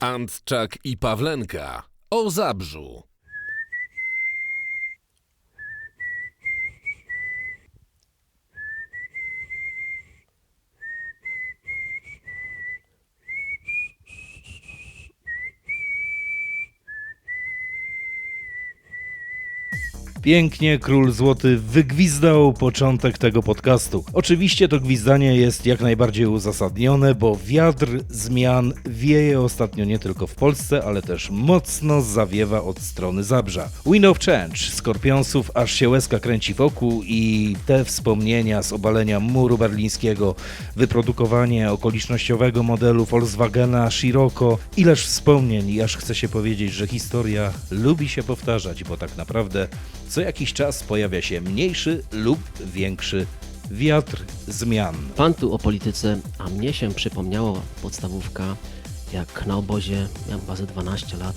Antczak i Pawlenka o Zabrzu. Pięknie król złoty wygwizdał początek tego podcastu. Oczywiście to gwizdanie jest jak najbardziej uzasadnione, bo wiatr zmian wieje ostatnio nie tylko w Polsce, ale też mocno zawiewa od strony Zabrza. Wind of Change Skorpionsów aż się łezka kręci wokół i te wspomnienia z obalenia muru berlińskiego, wyprodukowanie okolicznościowego modelu Volkswagena Scirocco, ileż wspomnień i aż chce się powiedzieć, że historia lubi się powtarzać, bo tak naprawdę co jakiś czas pojawia się mniejszy lub większy wiatr zmian. Pan tu o polityce, a mnie się przypomniało podstawówka, jak na obozie, miałem chyba ze 12 lat,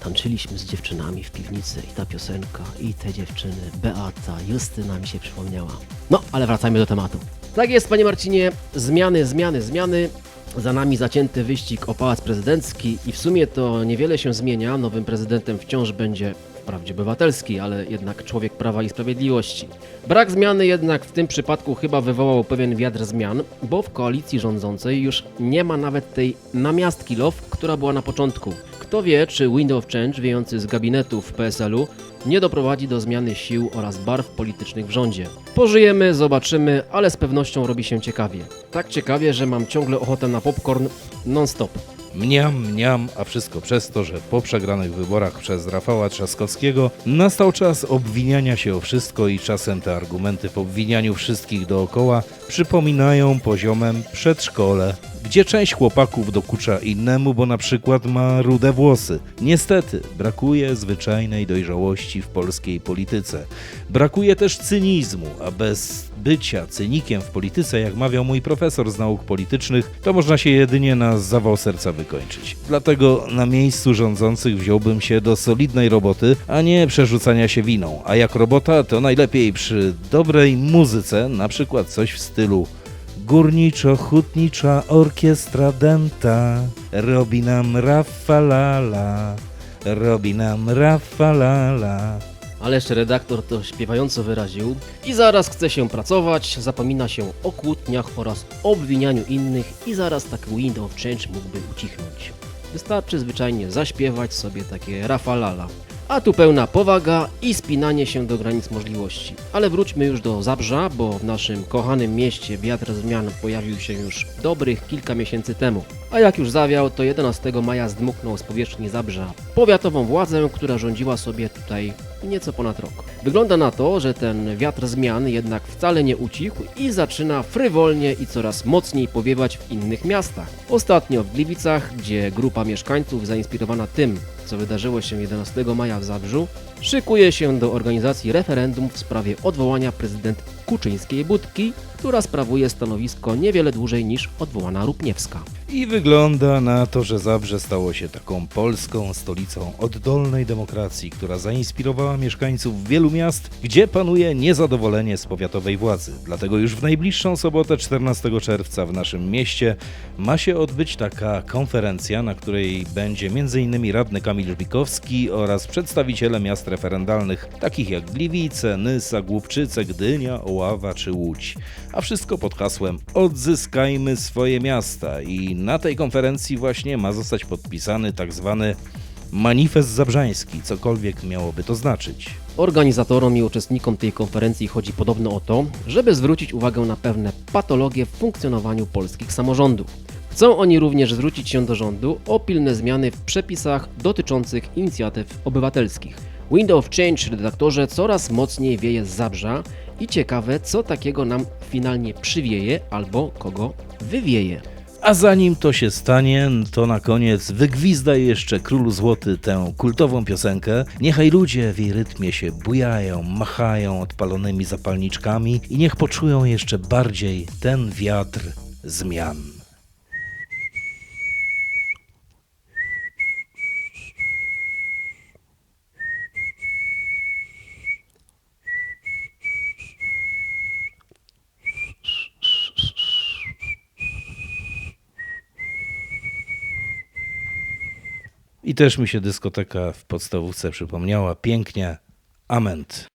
tańczyliśmy z dziewczynami w piwnicy i ta piosenka, i te dziewczyny, Beata, Justyna mi się przypomniała. No, ale wracajmy do tematu. Tak jest, panie Marcinie, zmiany, zmiany, zmiany. Za nami zacięty wyścig o pałac prezydencki i w sumie to niewiele się zmienia. Nowym prezydentem wciąż będzie wprawdzie obywatelski, ale jednak człowiek prawa i sprawiedliwości. Brak zmiany jednak w tym przypadku chyba wywołał pewien wiatr zmian, bo w koalicji rządzącej już nie ma nawet tej namiastki love, która była na początku. Kto wie, czy Wind of Change wiejący z gabinetu w PSL-u nie doprowadzi do zmiany sił oraz barw politycznych w rządzie. Pożyjemy, zobaczymy, ale z pewnością robi się ciekawie. Tak ciekawie, że mam ciągle ochotę na popcorn non-stop. Mniam, mniam, a wszystko przez to, że po przegranych wyborach przez Rafała Trzaskowskiego nastał czas obwiniania się o wszystko i czasem te argumenty w obwinianiu wszystkich dookoła przypominają poziomem przedszkole, gdzie część chłopaków dokucza innemu, bo na przykład ma rude włosy. Niestety, brakuje zwyczajnej dojrzałości w polskiej polityce. Brakuje też cynizmu, a bez bycia cynikiem w polityce, jak mawiał mój profesor z nauk politycznych, to można się jedynie na zawał serca wykończyć. Dlatego na miejscu rządzących wziąłbym się do solidnej roboty, a nie przerzucania się winą. A jak robota, to najlepiej przy dobrej muzyce, na przykład coś w stylu Górniczo-hutnicza orkiestra denta robi nam rafalala, robi nam rafalala. Ale jeszcze redaktor to śpiewająco wyraził i zaraz chce się pracować, zapomina się o kłótniach oraz obwinianiu innych i zaraz taki wind of change mógłby ucichnąć. Wystarczy zwyczajnie zaśpiewać sobie takie rafalala. A tu pełna powaga i spinanie się do granic możliwości. Ale wróćmy już do Zabrza, bo w naszym kochanym mieście wiatr zmian pojawił się już dobrych kilka miesięcy temu. A jak już zawiał, to 11 maja zdmuchnął z powierzchni Zabrza powiatową władzę, która rządziła sobie tutaj nieco ponad rok. Wygląda na to, że ten wiatr zmian jednak wcale nie ucichł i zaczyna frywolnie i coraz mocniej powiewać w innych miastach. Ostatnio w Gliwicach, gdzie grupa mieszkańców zainspirowana tym, co wydarzyło się 11 maja w Zabrzu, szykuje się do organizacji referendum w sprawie odwołania prezydent Kuczyńskiej Budki, która sprawuje stanowisko niewiele dłużej niż odwołana Rupniewska. I wygląda na to, że Zabrze stało się taką polską stolicą oddolnej demokracji, która zainspirowała mieszkańców wielu miast, gdzie panuje niezadowolenie z powiatowej władzy. Dlatego już w najbliższą sobotę 14 czerwca w naszym mieście ma się odbyć taka konferencja, na której będzie m.in. radny Kamil Żbikowski oraz przedstawiciele miast referendalnych, takich jak Gliwice, Nysa, Głubczyce, Gdynia, Oława czy Łódź. A wszystko pod hasłem Odzyskajmy swoje miasta i na tej konferencji właśnie ma zostać podpisany tak zwany manifest zabrzański, cokolwiek miałoby to znaczyć. Organizatorom i uczestnikom tej konferencji chodzi podobno o to, żeby zwrócić uwagę na pewne patologie w funkcjonowaniu polskich samorządów. Chcą oni również zwrócić się do rządu o pilne zmiany w przepisach dotyczących inicjatyw obywatelskich. Window of Change redaktorze coraz mocniej wieje z Zabrza i ciekawe, co takiego nam finalnie przywieje albo kogo wywieje. A zanim to się stanie, to na koniec wygwizdaj jeszcze Królu Złoty tę kultową piosenkę. Niechaj ludzie w jej rytmie się bujają, machają odpalonymi zapalniczkami i niech poczują jeszcze bardziej ten wiatr zmian. I też mi się dyskoteka w podstawówce przypomniała pięknie. Ament.